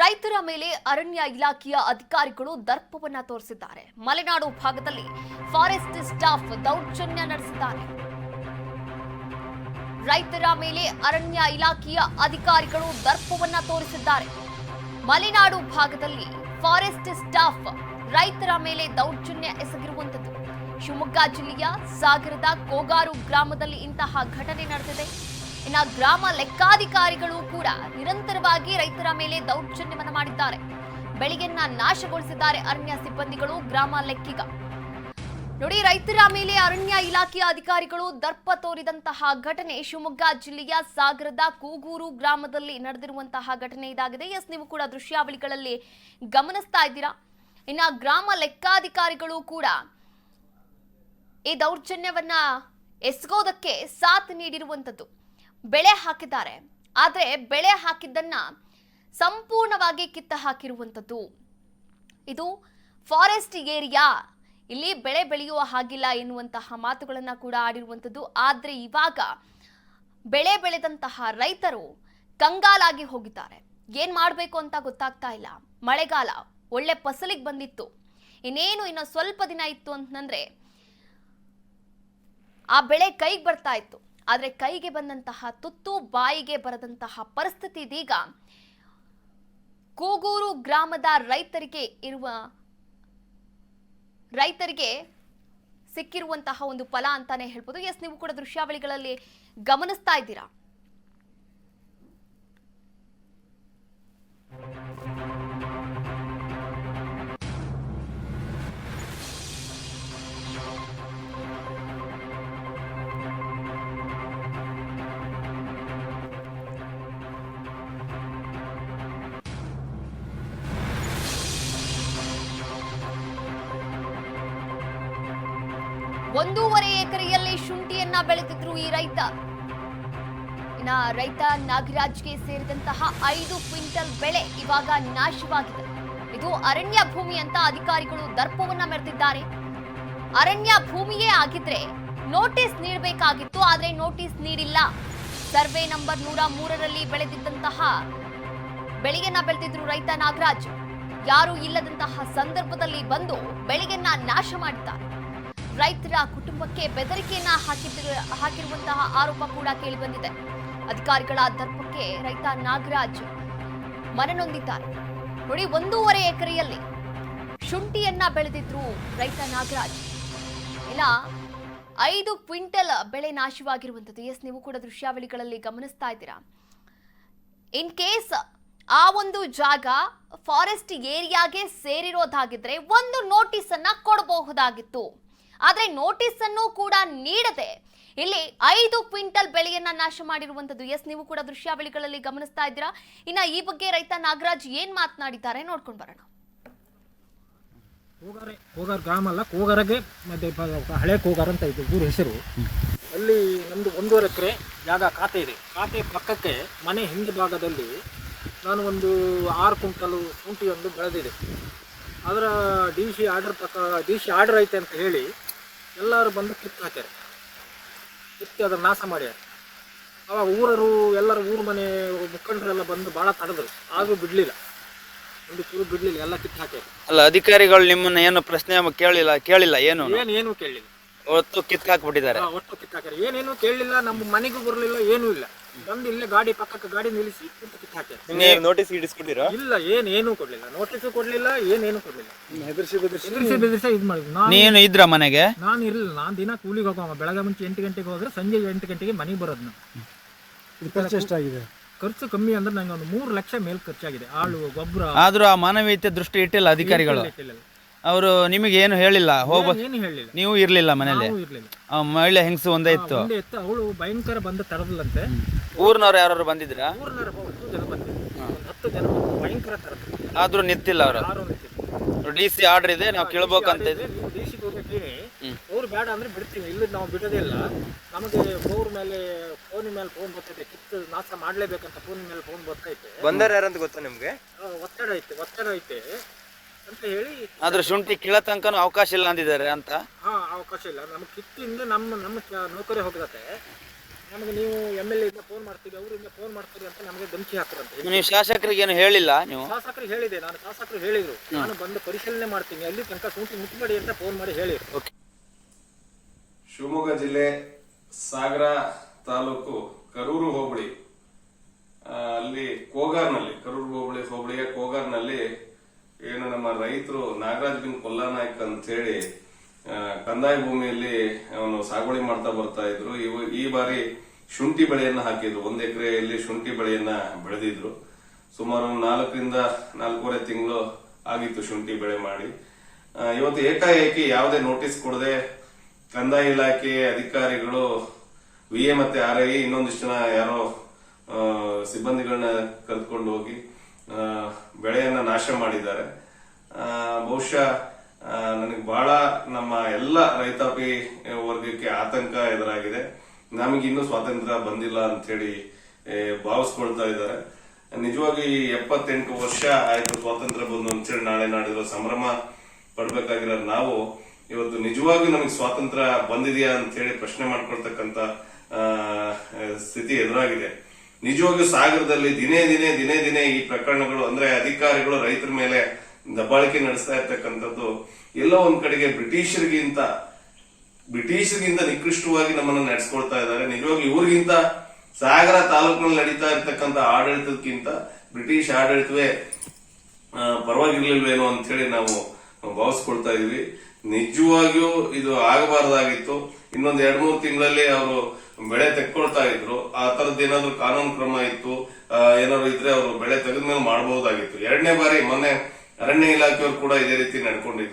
ರೈತರ ಮೇಲೆ ಅರಣ್ಯ ಇಲಾಖೆಯ ಅಧಿಕಾರಿಗಳು ದರ್ಪವನ್ನ ತೋರಿಸಿದ್ದಾರೆ. ಮಲೆನಾಡು ಭಾಗದಲ್ಲಿ ಫಾರೆಸ್ಟ್ ಸ್ಟಾಫ್ ದೌರ್ಜನ್ಯ ನಡೆಸಿದ್ದಾರೆ. ರೈತರ ಮೇಲೆ ಅರಣ್ಯ ಇಲಾಖೆಯ ಅಧಿಕಾರಿಗಳು ದರ್ಪವನ್ನ ತೋರಿಸಿದ್ದಾರೆ. ಮಲೆನಾಡು ಭಾಗದಲ್ಲಿ ಫಾರೆಸ್ಟ್ ಸ್ಟಾಫ್ ರೈತರ ಮೇಲೆ ದೌರ್ಜನ್ಯ ಎಸಗಿರುವಂತದ್ದು ಶಿವಮೊಗ್ಗ ಜಿಲ್ಲೆಯ ಸಾಗರದ ಕೋಗಾರು ಗ್ರಾಮದಲ್ಲಿ ಇಂತಹ ಘಟನೆ ನಡೆದಿದೆ. ಇನ್ನ ಗ್ರಾಮ ಲೆಕ್ಕಾಧಿಕಾರಿಗಳು ಕೂಡ ನಿರಂತರವಾಗಿ ರೈತರ ಮೇಲೆ ದೌರ್ಜನ್ಯವನ್ನು ಮಾಡಿದ್ದಾರೆ. ಬೆಳೆಯನ್ನ ನಾಶಗೊಳಿಸಿದ್ದಾರೆ ಅರಣ್ಯ ಸಿಬ್ಬಂದಿಗಳು ಗ್ರಾಮ ಲೆಕ್ಕಿಗ. ನೋಡಿ, ರೈತರ ಮೇಲೆ ಅರಣ್ಯ ಇಲಾಖೆಯ ಅಧಿಕಾರಿಗಳು ದರ್ಪ ತೋರಿದಂತಹ ಘಟನೆ ಶಿವಮೊಗ್ಗ ಜಿಲ್ಲೆಯ ಸಾಗರದ ಕೂಗೂರು ಗ್ರಾಮದಲ್ಲಿ ನಡೆದಿರುವಂತಹ ಘಟನೆ ಇದಾಗಿದೆ. ಎಸ್, ನೀವು ಕೂಡ ದೃಶ್ಯಾವಳಿಗಳಲ್ಲಿ ಗಮನಿಸ್ತಾ ಇದ್ದೀರಾ? ಇನ್ನ ಗ್ರಾಮ ಲೆಕ್ಕಾಧಿಕಾರಿಗಳು ಕೂಡ ಈ ದೌರ್ಜನ್ಯವನ್ನ ಎಸಗೋದಕ್ಕೆ ಸಾಥ್ ನೀಡಿರುವಂಥದ್ದು. ಬೆಳೆ ಹಾಕಿದ್ದಾರೆ. ಆದರೆ ಬೆಳೆ ಹಾಕಿದ್ದನ್ನ ಸಂಪೂರ್ಣವಾಗಿ ಕಿತ್ತ ಹಾಕಿರುವಂಥದ್ದು ಇದು ಫಾರೆಸ್ಟ್ ಏರಿಯಾ. ಇಲ್ಲಿ ಬೆಳೆ ಬೆಳೆಯುವ ಹಾಗಿಲ್ಲ ಎನ್ನುವಂತಹ ಮಾತುಗಳನ್ನ ಕೂಡ ಆಡಿರುವಂಥದ್ದು. ಆದರೆ ಇವಾಗ ಬೆಳೆ ಬೆಳೆದಂತಹ ರೈತರು ಕಂಗಾಲಾಗಿ ಹೋಗಿದ್ದಾರೆ. ಏನು ಮಾಡಬೇಕು ಅಂತ ಗೊತ್ತಾಗ್ತಾ ಇಲ್ಲ. ಮಳೆಗಾಲ ಒಳ್ಳೆ ಫಸಲಿಗೆ ಬಂದಿತ್ತು. ಇನ್ನೇನು ಇನ್ನು ಸ್ವಲ್ಪ ದಿನ ಇತ್ತು ಅಂತಂದ್ರೆ ಆ ಬೆಳೆ ಕೈಗೆ ಬರ್ತಾ ಇತ್ತು. ಆದ್ರೆ ಕೈಗೆ ಬಂದಂತಹ ತುತ್ತು, ಬಾಯಿಗೆ ಬರದಂತಹ ಪರಿಸ್ಥಿತಿ ಇದೀಗ. ಕೂಗೂರು ಗ್ರಾಮದ ರೈತರಿಗೆ ಇರುವ, ರೈತರಿಗೆ ಸಿಕ್ಕಿರುವಂತಹ ಒಂದು ಫಲ ಅಂತಾನೆ ಹೇಳ್ಬೋದು. ಎಸ್, ನೀವು ಕೂಡ ದೃಶ್ಯಾವಳಿಗಳಲ್ಲಿ ಗಮನಿಸ್ತಾ ಇದ್ದೀರಾ? ಒಂದೂವರೆ ಎಕರೆಯಲ್ಲಿ ಶುಂಠಿಯನ್ನ ಬೆಳೆದಿದ್ರು ಈ ರೈತ. ರೈತ ನಾಗರಾಜ್ಗೆ ಸೇರಿದಂತಹ ಐದು ಕ್ವಿಂಟಲ್ ಬೆಳೆ ಇವಾಗ ನಾಶವಾಗಿದೆ. ಇದು ಅರಣ್ಯ ಭೂಮಿ ಅಂತ ಅಧಿಕಾರಿಗಳು ದರ್ಪವನ್ನ ಮೆರೆದಿದ್ದಾರೆ. ಅರಣ್ಯ ಭೂಮಿಯೇ ಆಗಿದ್ರೆ ನೋಟಿಸ್ ನೀಡಬೇಕಾಗಿತ್ತು, ಆದ್ರೆ ನೋಟಿಸ್ ನೀಡಿಲ್ಲ. ಸರ್ವೆ ನಂಬರ್ ನೂರ ಮೂರರಲ್ಲಿ ಬೆಳೆದಿದ್ದಂತಹ ಬೆಳೆಯನ್ನ ಬೆಳೆದಿದ್ರು ರೈತ ನಾಗರಾಜ್. ಯಾರು ಇಲ್ಲದಂತಹ ಸಂದರ್ಭದಲ್ಲಿ ಬಂದು ಬೆಳೆಯನ್ನ ನಾಶ ಮಾಡಿದ್ದಾರೆ. ರೈತರ ಕುಟುಂಬಕ್ಕೆ ಬೆದರಿಕೆಯನ್ನ ಹಾಕಿದ ಹಾಕಿರುವಂತಹ ಆರೋಪ ಕೂಡ ಕೇಳಿಬಂದಿದೆ. ಅಧಿಕಾರಿಗಳ ದರ್ಪಕ್ಕೆ ರೈತ ನಾಗರಾಜ್ ಮನನೊಂದಿದ್ದಾರೆ. ನೋಡಿ, ಒಂದೂವರೆ ಎಕರೆಯಲ್ಲಿ ಶುಂಠಿಯನ್ನ ಬೆಳೆದಿದ್ರು ರೈತ ನಾಗರಾಜ್. ಇಲ್ಲ, ಐದು ಕ್ವಿಂಟಲ್ ಬೆಳೆ ನಾಶವಾಗಿರುವಂಥದ್ದು. ಎಸ್, ನೀವು ಕೂಡ ದೃಶ್ಯಾವಳಿಗಳಲ್ಲಿ ಗಮನಿಸ್ತಾ ಇದ್ದೀರಾ. ಇನ್ ಕೇಸ್ ಆ ಒಂದು ಜಾಗ ಫಾರೆಸ್ಟ್ ಏರಿಯಾಗೆ ಸೇರಿರೋದಾಗಿದ್ರೆ ಒಂದು ನೋಟಿಸ್ ಅನ್ನ ಕೊಡಬಹುದಾಗಿತ್ತು. ಆದ್ರೆ ನೋಟಿಸ್ ಅನ್ನು ಕೂಡ ನೀಡದೆ ಇಲ್ಲಿ ಐದು ಕ್ವಿಂಟಲ್ ಬೆಳೆಯನ್ನ ನಾಶ ಮಾಡಿರುವಂತದ್ದು. ಎಸ್, ನೀವು ಕೂಡ ದೃಶ್ಯಾವಳಿಗಳಲ್ಲಿ ಗಮನಿಸ್ತಾ ಇದ್ದೀರಾ. ಇನ್ನ ಈ ಬಗ್ಗೆ ರೈತ ನಾಗರಾಜ್ ಏನ್ ಮಾತನಾಡಿದ್ದಾರೆ ನೋಡ್ಕೊಂಡು ಬರೋಣ. ಕೂಗಾರ, ಕೋಗಾರ ಗ್ರಾಮ ಅಲ್ಲ ಮತ್ತೆ ಹಳೆ ಕೂಗಾರ ಅಂತ ಇದೆ ಊರು ಹೆಸರು. ಅಲ್ಲಿ ನಮ್ಮದು ಒಂದೂವರೆ ಎಕರೆ ಜಾಗ ಖಾತೆ ಇದೆ. ಖಾತೆ ಪಕ್ಕಕ್ಕೆ ಮನೆ ಹಿಂದೆ ಭಾಗದಲ್ಲಿ ನಾನು ಒಂದು ಆರು ಕುಂಟಲು ಶುಂಠಿ ಒಂದು ಬೆಳೆದಿದೆ. ಅದರ ಡಿ ಸಿ ಆರ್ಡರ್ ಪ್ರಕಾರ, ಡಿ ಸಿ ಆರ್ಡರ್ ಐತೆ ಅಂತ ಹೇಳಿ ಎಲ್ಲರೂ ಬಂದು ಕಿತ್ತು ಹಾಕ್ಯಾರ. ಕಿತ್ತು ಅದನ್ನು ನಾಶ ಮಾಡ್ಯಾರ. ಅವಾಗ ಊರರು ಎಲ್ಲರ ಊರ ಮನೆ ಮುಖಂಡರೆಲ್ಲ ಬಂದು ಭಾಳ ತಡೆದ್ರು. ಆದರೂ ಬಿಡಲಿಲ್ಲ. ಒಂದು ಚೂರು ಬಿಡಲಿಲ್ಲ ಎಲ್ಲ ಕಿತ್ತು ಹಾಕ್ಯಾರ. ಅಲ್ಲ ಅಧಿಕಾರಿಗಳು ನಿಮ್ಮನ್ನ ಏನು ಪ್ರಶ್ನೆ ಕೇಳಿಲ್ಲ ಕೇಳಿಲ್ಲ ಏನು? ಏನು ಏನು ಕೇಳಲಿಲ್ಲ ಹಾಕ್ಬಿಟ್ಟಿದ್ದಾರೆ ಹಾ, ಒಟ್ಟು ಕಿತ್ತಾಕ್ಯಾರ. ಏನೇನು ಕೇಳಲಿಲ್ಲ ನಮ್ಮ ಮನೆಗೂ ಬರಲಿಲ್ಲ ಏನೂ ಇಲ್ಲ. ಬಂದು ಇಲ್ಲೇ ಗಾಡಿ ಪಕ್ಕಕ್ಕೆ ಗಾಡಿ ನಿಲ್ಲಿಸಿ ಕಿತ್ತು ಕಿತ್ತಾಕ್ಯಾರ. ನೀವು ನೋಟಿಸ್ ಇಡಿಸ್ಕೊಟ್ಟಿರಾ ಇಲ್ಲ ಏನೇನು ಏನೂ ಕೊಡ್ಲಿಲ್ಲ. ನೋಟಿಸ್ ಕೊಡ್ಲಿಲ್ಲ ಏನೇನು ಕೊಡ್ಲಿಲ್ಲ. ಹೆದರ್ಸಿ ಬೆದರ್ಸಿ. ಬೆದರ್ಸಿ ಇದು ಮಾಡಿದ್ವಿ ನಾನು ನೀನು ಇದ್ರ ಮನೆಗೆ? ನಾನು ಇರಲಿಲ್ಲ. ನಾನು ದಿನ ಕೂಲಿಗೆ ಹೋಗೋ ಬೆಳಗ್ಗೆ ಮುಂಚೆ ಎಂಟು ಗಂಟೆಗೆ ಹೋದ್ರೆ ಸಂಜೆ ಎಂಟು ಗಂಟೆಗೆ ಮನೆಗೆ ಬರೋದು ನಾನು. ಖರ್ಚು ಎಷ್ಟಾಗಿದೆ? ಖರ್ಚು ಕಮ್ಮಿ ಅಂದ್ರೆ ನಂಗೆ ಒಂದು ಮೂರು ಲಕ್ಷ ಮೇಲೆ ಖರ್ಚಾಗಿದೆ. ಆಳು ಗೊಬ್ಬರ. ಆದ್ರೂ ಆ ಮಾನವೀಯತೆ ದೃಷ್ಟಿ ಇಟ್ಟಿಲ್ಲ ಅಧಿಕಾರಿಗಳು. ಅವರು ನಿಮಗೆ ಏನು ಹೇಳಿಲ್ಲ? ಹೋಗ ಏನು ಹೇಳಲಿಲ್ಲ ನೀವು ಇರ್ಲಿಲ್ಲ ಮನೇಲಿ ನಾವು ಇರ್ಲಿಲ್ಲ. ಆ ಮಹಿಳೆ ಹೆಂಗಸು ಒಂದೇ ಇತ್ತು? ಒಂದೇ ಇತ್ತು. ಅವಳು ಭಯಂಕರ ಬಂದ ತರದಲ್ಲಂತೆ ಊರ್ನವ್ರು ಯಾರು ಬಂದಿದ್ರಾ? ಊರಿನವ್ರು ಹತ್ತು ಜನ ಬಂದಿದ್ರು. ಒಂದು ಹತ್ತು ಜನ ಬಂದು ಭಯಂಕರ ತರದ್ರು ಆದ್ರೂ ನಿಂತಿಲ್ಲ ಅವರು? ಯಾರು ಡಿ ಸಿ ಆರ್ಡರ್ ಇದೆ ನಾವು ಕೇಳ್ಬೇಕಂತ ಇದೆ ನೀವು ದೇಶಕ್ಕೆ ಹೋಗ್ಬೇಕು ಹೇಳಿ ಅವ್ರು ಬೇಡ ಅಂದ್ರೆ ಬಿಡ್ತೀವಿ. ಇಲ್ಲ ನಾವು ಬಿಡೋದೇ ಇಲ್ಲ. ನಮಗೆ ಫೋನ್ ಮೇಲೆ ಫೋನ್ ಮೇಲೆ ಫೋನ್ ಬರ್ತೈತೆ. ಕಿತ್ತು ನಾಶ ಮಾಡ್ಲೇಬೇಕಂತ ಫೋನ್ ಮೇಲೆ ಫೋನ್ ಬರ್ತೈತೆ. ಬಂದರ್ ಯಾರಂತ ಗೊತ್ತಾ ನಿಮ್ಗೆ? ಆ, ಒತ್ತಡ ಐತೆ ಒತ್ತಡ ಐತೆ. ಅಂತ ಹೇಳಿ ಆದ್ರೆ ಶುಂಠಿ ಕೀಳ ತನಕನೂ ಅವಕಾಶ ಇಲ್ಲ ಅಂದಿದ್ದಾರೆ ಅಂತ? ಹಾ ಅವಕಾಶ ಇಲ್ಲ. ನಮಗೆ ಕಿತ್ತಿಂದ ನಮ್ಮ ನಮ್ಮ ಕ- ನೌಕರಿ ಹೋಗತ್ತೆ. ನಮಗೆ ನೀವು ಎಂ ಎಲ್ ಎಂದ ಫೋನ್ ಮಾಡ್ತೀವಿ ಅವರಿಂದ ಫೋನ್ ಮಾಡ್ತೀರಿ ಅಂತ ನಮಗೆ ಧಮಕಿ ಹಾಕ್ರಂತೆ ನೀವು ಶಾಸಕರಿಗೆ ಏನು ಹೇಳಿಲ್ಲ ನೀವು? ಶಾಸಕರು ಹೇಳಿದೆ ನಾನು ಶಾಸಕರು ಹೇಳಿದ್ರು. ನಾನು ಬಂದು ಪರಿಶೀಲನೆ ಮಾಡ್ತೀನಿ ಅಲ್ಲಿ ತನಕ ಶುಂಠಿ ಮುಟ್ಬೇಡಿ ಅಂತ ಫೋನ್ ಮಾಡಿ ಹೇಳಿದ್ರು. ಶಿವಮೊಗ್ಗ ಜಿಲ್ಲೆ ಸಾಗರ ತಾಲೂಕು ಕರೂರು ಹೋಬಳಿ. ಆ, ಅಲ್ಲಿ ಕೋಗಾರ್ನಲ್ಲಿ ಕರೂರು ಹೋಬಳಿ ಹೋಬಳಿಯ ಕೋಗಾರ್ನಲ್ಲಿ ಏನು ನಮ್ಮ ರೈತರು ನಾಗರಾಜ್ ಬಿನ್ ಕೊಲ್ಲಾನಾಯ್ಕ್ ಅಂತ ಹೇಳಿ ಕಂದಾಯ ಭೂಮಿಯಲ್ಲಿ ಅವನು ಸಾಗುವಳಿ ಮಾಡ್ತಾ ಬರ್ತಾ ಇದ್ರು. ಇವು ಈ ಬಾರಿ ಶುಂಠಿ ಬೆಳೆಯನ್ನ ಹಾಕಿದ್ರು. ಒಂದ್ ಎಕರೆಯಲ್ಲಿ ಶುಂಠಿ ಬೆಳೆಯನ್ನ ಬೆಳೆದಿದ್ರು. ಸುಮಾರು ನಾಲ್ಕರಿಂದ ನಾಲ್ಕೂವರೆ ತಿಂಗಳು ಆಗಿತ್ತು ಶುಂಠಿ ಬೆಳೆ ಮಾಡಿ. ಇವತ್ತು ಏಕಾಏಕಿ ಯಾವುದೇ ನೋಟಿಸ್ ಕೊಡದೆ ಕಂದಾಯ ಇಲಾಖೆ ಅಧಿಕಾರಿಗಳು ವಿ ಮತ್ತೆ ಆರ್ ಐ, ಇನ್ನೊಂದಿಷ್ಟು ಜನ ಯಾರೋ ಸಿಬ್ಬಂದಿಗಳನ್ನ ಕರೆದುಕೊಂಡು ಹೋಗಿ ನಾಶ ಮಾಡಿದ್ದಾರೆ. ಬಹುಶಃ ನನಗೆ ಬಹಳ ನಮ್ಮ ಎಲ್ಲ ರೈತಾಪಿ ವರ್ಗಕ್ಕೆ ಆತಂಕ ಎದುರಾಗಿದೆ. ನಮಗೆ ಇನ್ನೂ ಸ್ವಾತಂತ್ರ್ಯ ಬಂದಿಲ್ಲ ಅಂತ ಹೇಳಿ ಭಾವಿಸ್ಕೊಳ್ತಾ ಇದ್ದಾರೆ. ನಿಜವಾಗಿ ಎಪ್ಪತ್ತೆಂಟು ವರ್ಷ ಆಯ್ತು ಸ್ವಾತಂತ್ರ್ಯ ಬಂದು ಅಂತೇಳಿ ನಾಳೆ ನಾಡಿರೋ ಸಂಭ್ರಮ ಪಡ್ಬೇಕಾಗಿರೋ ನಾವು. ಇವತ್ತು ನಿಜವಾಗಿ ನಮಗೆ ಸ್ವಾತಂತ್ರ್ಯ ಬಂದಿದೆಯಾ ಅಂತ ಹೇಳಿ ಪ್ರಶ್ನೆ ಮಾಡ್ಕೊಳ್ತಕ್ಕಂತ ಸ್ಥಿತಿ ಎದುರಾಗಿದೆ. ನಿಜವಾಗಿಯೂ ಸಾಗರದಲ್ಲಿ ದಿನೇ ದಿನೇ ದಿನೇ ದಿನೇ ಈ ಪ್ರಕರಣಗಳು, ಅಂದ್ರೆ ಅಧಿಕಾರಿಗಳು ರೈತರ ಮೇಲೆ ದಬ್ಬಾಳಿಕೆ ನಡೆಸ್ತಾ ಇರ್ತಕ್ಕಂಥದ್ದು, ಎಲ್ಲೋ ಒಂದ್ ಕಡೆಗೆ ಬ್ರಿಟಿಷರಿಗಿಂತ ಬ್ರಿಟಿಷರಿಗಿಂತ ನಿಕೃಷ್ಟವಾಗಿ ನಮ್ಮನ್ನ ನಡೆಸ್ಕೊಳ್ತಾ ಇದ್ದಾರೆ. ನಿಜವಾಗಿ ಇವ್ರಿಗಿಂತ ಸಾಗರ ತಾಲೂಕಿನಲ್ಲಿ ನಡೀತಾ ಇರ್ತಕ್ಕಂಥ ಆಡಳಿತಕ್ಕಿಂತ ಬ್ರಿಟಿಷ್ ಆಡಳಿತವೇ ಪರವಾಗಿರ್ಲಿಲ್ವೇನೋ ಅಂತ ಹೇಳಿ ನಾವು ಭಾವಿಸ್ಕೊಳ್ತಾ ಇದೀವಿ. ನಿಜವಾಗಿಯೂ ಇದು ಆಗಬಾರದಾಗಿತ್ತು. ಇನ್ನೊಂದ್ ಎರಡ್ ಮೂರು ತಿಂಗಳಲ್ಲಿ ಅವರು ಬೆಳೆ ತೆಕ್ಕೊಳ್ತಾ ಇದ್ರು, ಆ ತರದ್ ಏನಾದ್ರು ಕಾನೂನು ಕ್ರಮ ಇತ್ತು ಏನಾದ್ರು ಇದ್ರೆ ಅವರು ಬೆಳೆ ತೆಗೆದ್ಮೇಲೆ ಮಾಡಬಹುದಾಗಿತ್ತು. ಎರಡನೇ ಬಾರಿ ಮೊನ್ನೆ ಅರಣ್ಯ ಇಲಾಖೆಯವರು ಕೂಡ ಇದೇ ರೀತಿ ನಡ್ಕೊಂಡಿದ್ರು.